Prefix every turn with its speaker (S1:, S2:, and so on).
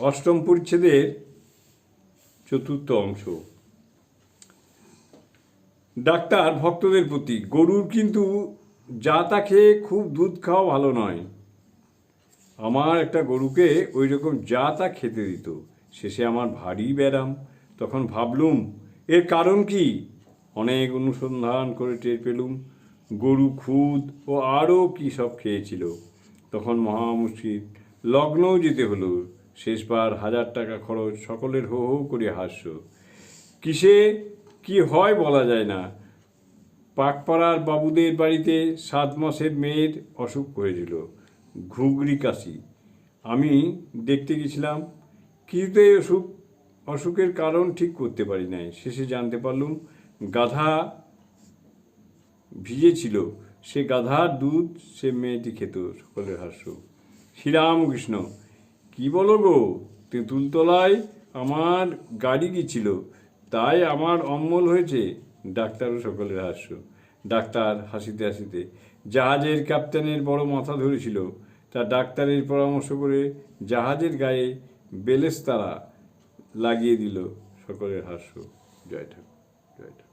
S1: অষ্টম পরিচ্ছেদের চতুর্থ অংশ। ডাক্তার ভক্তদের প্রতি, গরুর কিন্তু যা তা খেয়ে খুব দুধ খাওয়া ভালো নয়। আমার একটা গরুকে ওই রকম যা তা খেতে দিত। শেষে আমার ভারী ব্যারাম তখন ভাবলুম, এর কারণ কি? অনেক অনুসন্ধান করে টের পেলুম, গরু খুদ ও আরও কী সব খেয়েছিল। তখন মহা লগ্নও যেতে হলো। শেষবার হাজার টাকা খরচ, সকলের হো হো করে হাস্য কিসে? কি হয় বলা যায় না। পাকপাড়ার বাবুদের বাড়িতে সাত মাসের মেয়ের অসুখ হয়েছিল, ঘুগরি কাশি। আমি দেখতে গেছিলাম, কিছুতে অসুখ, অসুখের কারণ ঠিক করতে পারি নাই। শেষে জানতে পারলুম, গাধা ভিজেছিল। সে গাধার দুধ সে মেয়েটি খেত, সকলের হাস্য। শ্রীরামকৃষ্ণ কি বলো গো? তেঁতুলতলায় আমার গাড়ি গিয়েছিল তাই আমার অম্বল হয়েছে। ডাক্তারও সকলের হাস্য। ডাক্তার হাসিতে হাসিতে জাহাজের ক্যাপ্টেনের বড় মাথা ধরেছিল। তা ডাক্তারের পরামর্শ করে জাহাজের গায়ে বেলেস্তারা লাগিয়ে দিল। সকলের হাস্য। জয় ঠাকুর জয় ঠাকুর।